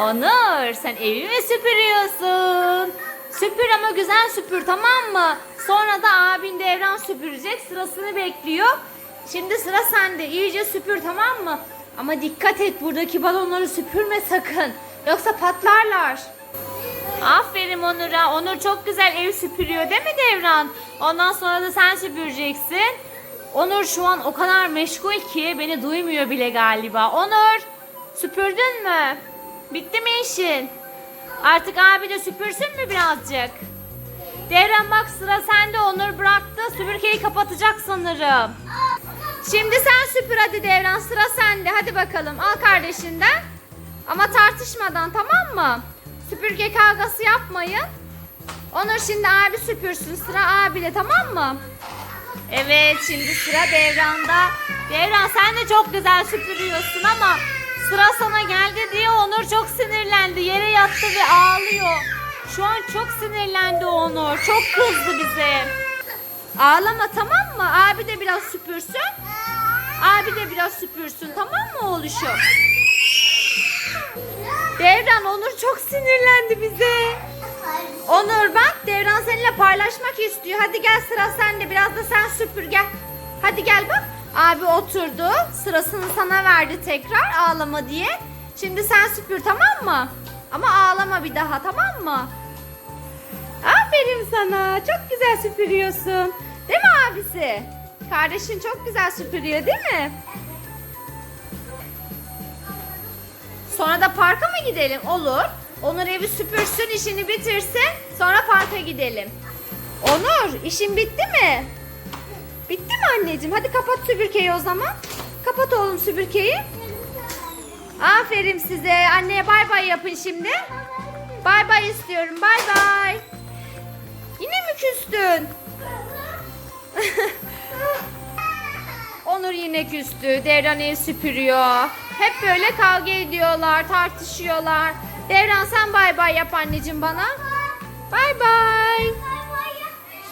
Onur sen evi mi süpürüyorsun? Süpür ama güzel süpür tamam mı? Sonra da abin Devran süpürecek sırasını bekliyor. Şimdi sıra sende iyice süpür tamam mı? Ama dikkat et buradaki balonları süpürme sakın. Yoksa patlarlar. Aferin Onur'a. Onur çok güzel ev süpürüyor değil mi Devran? Ondan sonra da sen süpüreceksin. Onur şu an o kadar meşgul ki beni duymuyor bile galiba. Onur süpürdün mü? Bitti mi işin? Artık abi de süpürsün mü birazcık? Devran bak sıra sende Onur bıraktı. Süpürgeyi kapatacak sanırım. Şimdi sen süpür hadi Devran sıra sende. Hadi bakalım al kardeşinden. Ama tartışmadan tamam mı? Süpürge kavgası yapmayın. Onur şimdi abi süpürsün. Sıra abide tamam mı? Evet şimdi sıra Devran'da. Devran sen de çok güzel süpürüyorsun ama sıra sana geldi diye Onur çok sinirlendi. Yere yattı ve ağlıyor. Şu an çok sinirlendi Onur. Çok kızdı bize. Ağlama tamam mı? Abi de biraz süpürsün. Abi de biraz süpürsün tamam mı oğluşum? Devran Onur çok sinirlendi bize. Onur bak Devran seninle paylaşmak istiyor. Hadi gel sıra sende. Biraz da sen süpür gel. Hadi gel bak. Abi oturdu. Sırasını sana verdi tekrar ağlama diye. Şimdi sen süpür tamam mı? Ama ağlama bir daha tamam mı? Aferin sana. Çok güzel süpürüyorsun. Değil mi abisi? Kardeşin çok güzel süpürüyor değil mi? Sonra da parka mı gidelim? Olur. Onur evi süpürsün, işini bitirsin. Sonra parka gidelim. Onur, işin bitti mi? Bitti mi anneciğim? Hadi kapat süpürgeyi o zaman. Kapat oğlum süpürgeyi. Aferin size. Anneye bay bay yapın şimdi. Bay bay istiyorum. Bay bay. Yine mi küstün? Onur yine küstü. Devran ev süpürüyor. Hep böyle kavga ediyorlar, tartışıyorlar. Devran sen bay bay yap anneciğim bana. Bay bay.